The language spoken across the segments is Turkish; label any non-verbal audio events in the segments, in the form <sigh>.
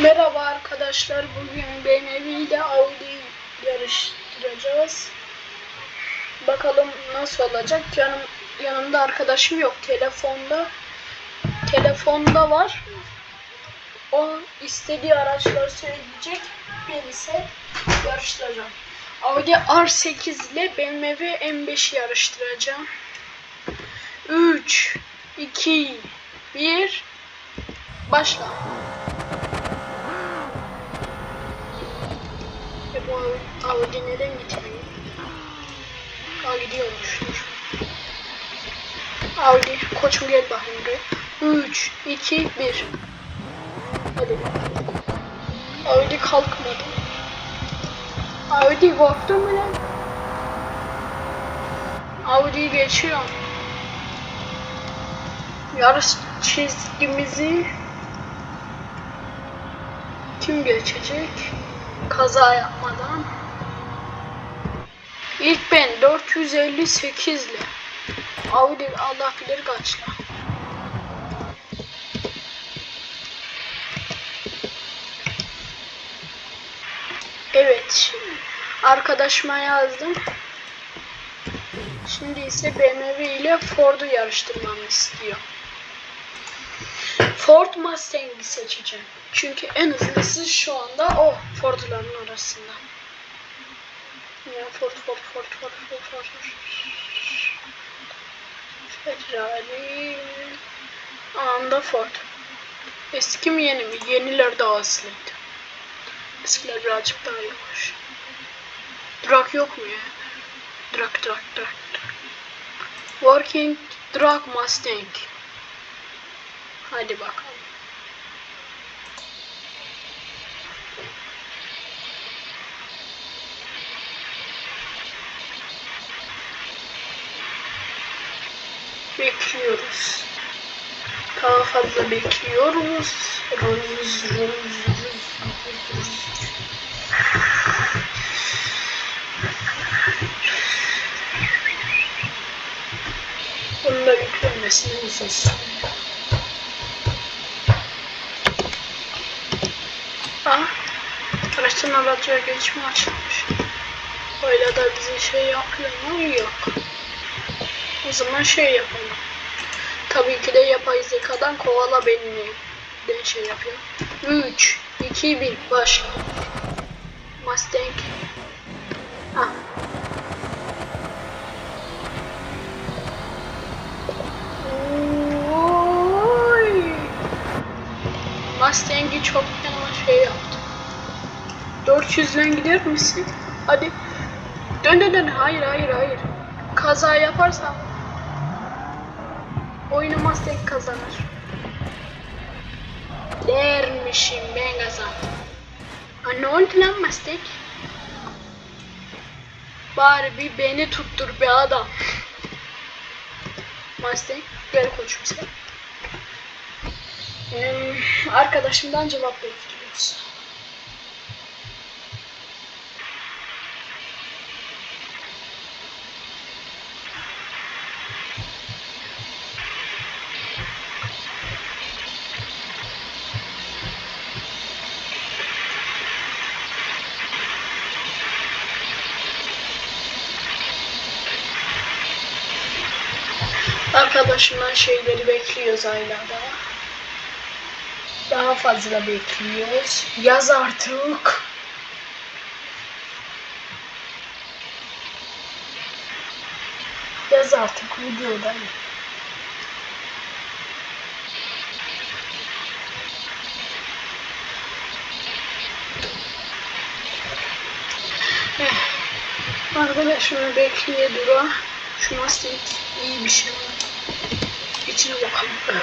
Merhaba arkadaşlar. Bugün BMW ile Audi yarıştıracağız. Bakalım nasıl olacak. Yanım, yanımda arkadaşım yok. Telefonda telefonda var. O istediği araçları söyleyecek. Ben ise yarıştıracağım. Audi R8 ile BMW M5'i yarıştıracağım. 3 2 1 Başla. E bu Audi neden gitmiyor? Aa gidiyormuş. Audi koçum gel bakayım buraya. 3, 2, 1. Hadi. Audi kalkmadı. Audi korktun mu lan? Audi'yi geçiyorum. Yarış çizgimizi kim geçecek? Kaza yapmadan. İlk ben 458 ile. Audi Allah bilir kaçla. Evet. Arkadaşıma yazdım. Şimdi ise BMW ile Ford'u yarıştırmamı istiyor. Ford Mustang'i seçeceğim. Çünkü en hızlısı şu anda o Ford'ların arasında. Ya Ford, Ford, Ford, Ford, Ford, Ford. Ferrari. Anda Ford. Eski mi yeni mi? Yeniler daha hızlıydı. Eskiler birazcık daha yavaş. Drag yok mu ya? Drag, drag, drag, drag. Working Drag Mustang. Hadi bakalım. Bekliyoruz. Daha fazla bekliyoruz. Ruz, ruz, ruz, da yüklenmesini uzun. Ah, araçtan araca geçme açılmış. Öyle da bize şey yapıyor mu? Yok. O zaman şey yapalım. Tabii ki de yapay zekadan kovala beni de şey yapıyor. 3, 2, 1, başla. Mustang. Ha. Oy. Mustang'i çok fena şey yaptı. 400'den gider misin? Hadi. Dön dön dön. Hayır hayır hayır. Kaza yaparsam oyunu Mustang kazanır. Dermişim ben kazandım. Ha ne oldu lan Mustang? Bari bir beni tuttur be adam. Mustang gel koçum sen. Arkadaşımdan cevap bekliyoruz. Arkadaşımdan şeyleri bekliyoruz hala daha. Fazla bekliyoruz. Yaz artık. Yaz artık videodayım. Eh, Arkadaşımı bekliyor dura. Şu Mustang iyi bir şey var. İçine bakalım.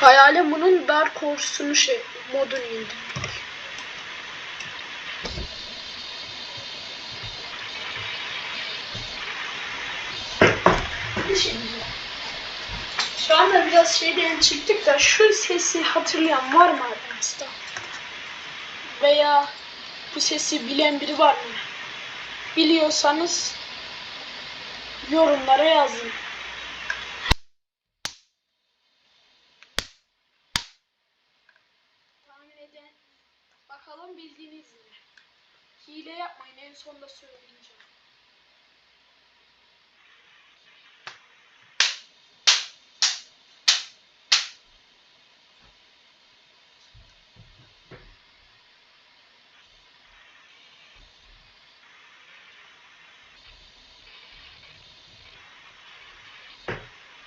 Hayalim bunun Dark Horse'unu şey, modunu indirmek. Şimdi. Şu anda biraz şeyden çıktık da şu sesi hatırlayan var mı aranızda? Veya bu sesi bilen biri var mı? Biliyorsanız yorumlara yazın. Bakalım bildiniz mi? Hile yapmayın en sonda söyleyeceğim.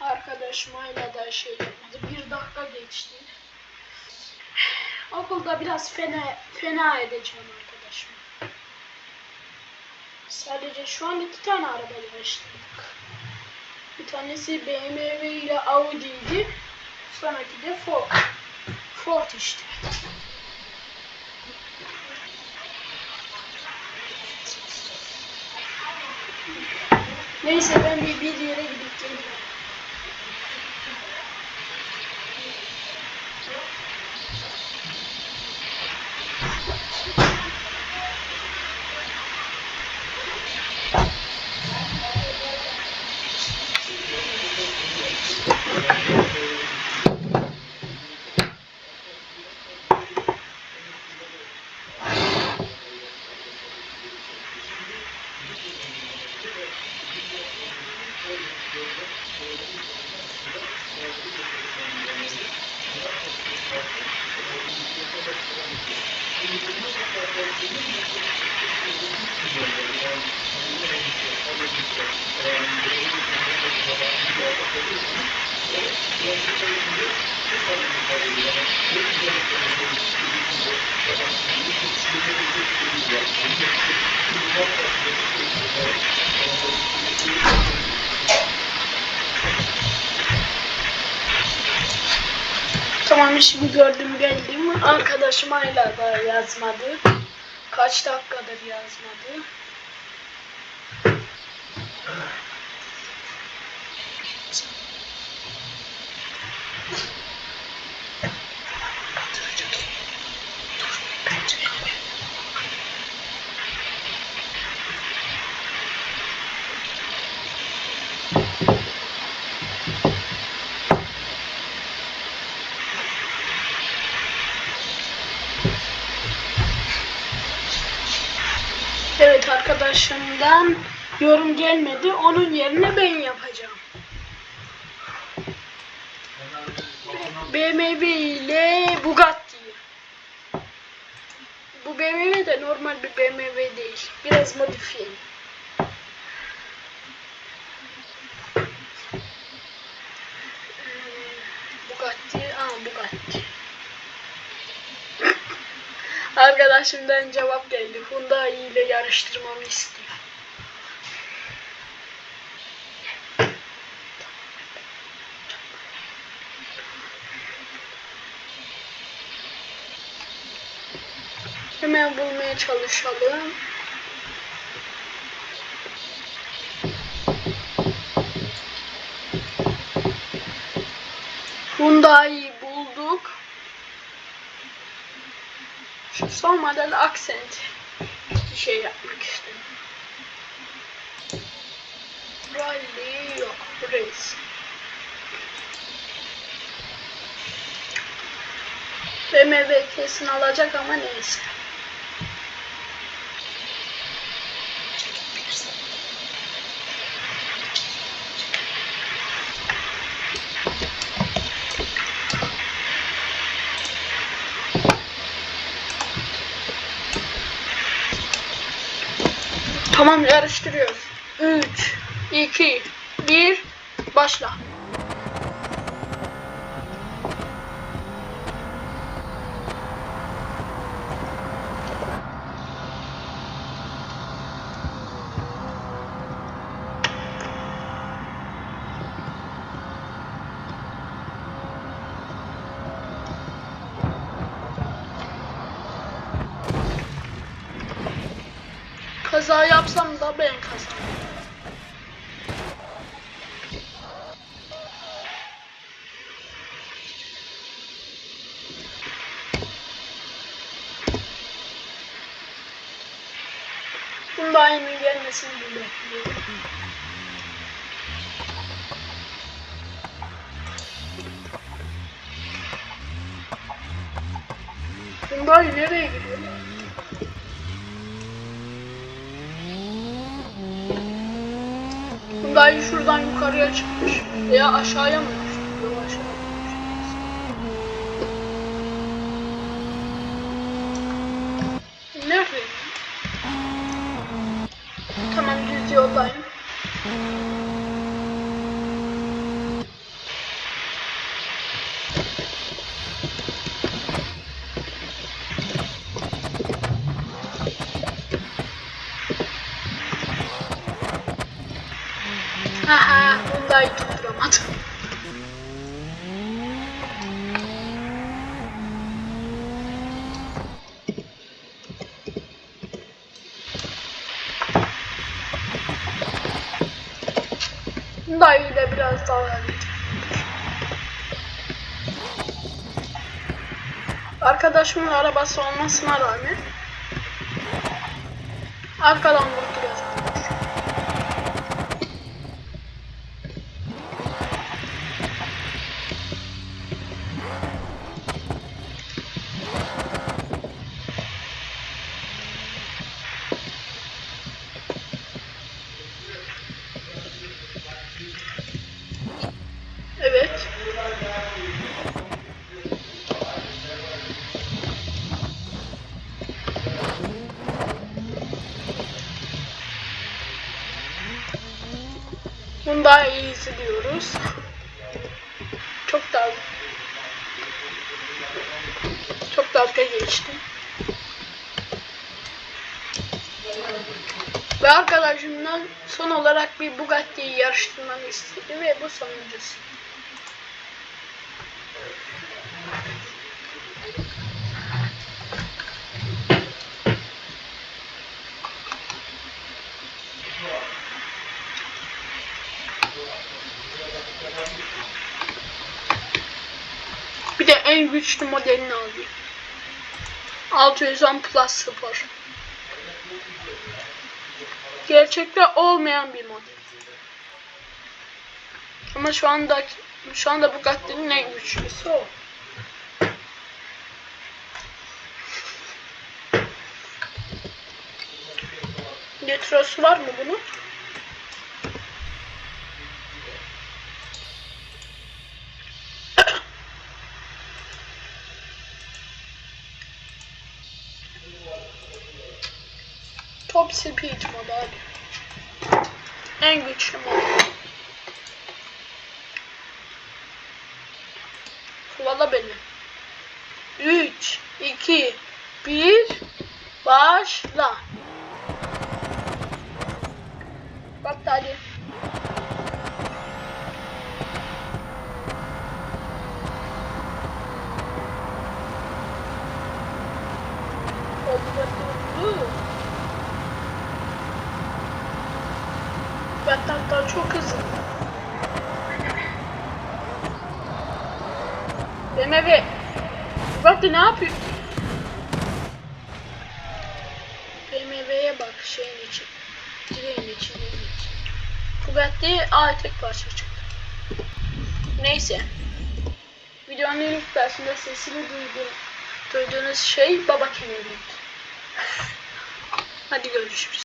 Arkadaşımayla da şey yapmadı. Bir dakika geçti. Okulda biraz fena fena edeceğim arkadaşım. Sadece şu an iki tane araba yarıştırdık. Bir tanesi BMW ile Audi'ydi. Sonraki de Ford. Ford işte. Neyse ben bir, bir yere gidip Tamam şimdi gördüm. Arkadaşım hala da yazmadı. Kaç dakikadır yazmadı. Evet arkadaşımdan yorum gelmedi. Onun yerine ben yapacağım. BMW ile Bugatti. Bu BMW de normal bir BMW değil. Biraz modifiye. Bugatti, aa Bugatti. Arkadaşımdan cevap geldi. Hyundai ile yarıştırmamı istiyor. Hemen bulmaya çalışalım. Hyundai'yi bulduk. Şu son model Accent bir şey yapmak istedim. Rally yok. Race. BMW kesin alacak ama neyse. Tamam yarıştırıyoruz. 3, 2, 1, başla. Kaza yapsam da ben kazanırım. Bunda aynı gelmesini bekliyorum. Hyundai nereye gidiyor? Hyundai şuradan yukarıya çıkmış. Veya aşağıya mı aşağıya düştü. Nerede? Tamam düz yoldayım. Tutturamadım. Hyundai ile biraz daha halledeceğim. Arkadaşımın arabası olmasına rağmen arkadan vurduruyor. Diyoruz. Çok daha çok dalga geçtim. Ve arkadaşımdan son olarak bir Bugatti'yi yarıştırmamı istedi ve bu sonuncusu. Bir de en güçlü modelini alayım. 610 Plus Spor. Gerçekte olmayan bir model. Ama şu anda şu anda Bugatti'nin en güçlüsü o. Nitrosu var mı bunun? Top Speed model. En güçlü model. Kovala beni. 3, 2, 1, başla. Bak hadi. Battan'dan çok hızlı. BMW. Bugatti ne yapıyor? BMW'ye bak şeyin için. Direğin için. Bugatti aa tek parça çıktı. Neyse. Videonun ilk dersinde sesini duyduğum, duyduğunuz şey baba kenarıydı. <laughs> Hadi görüşürüz.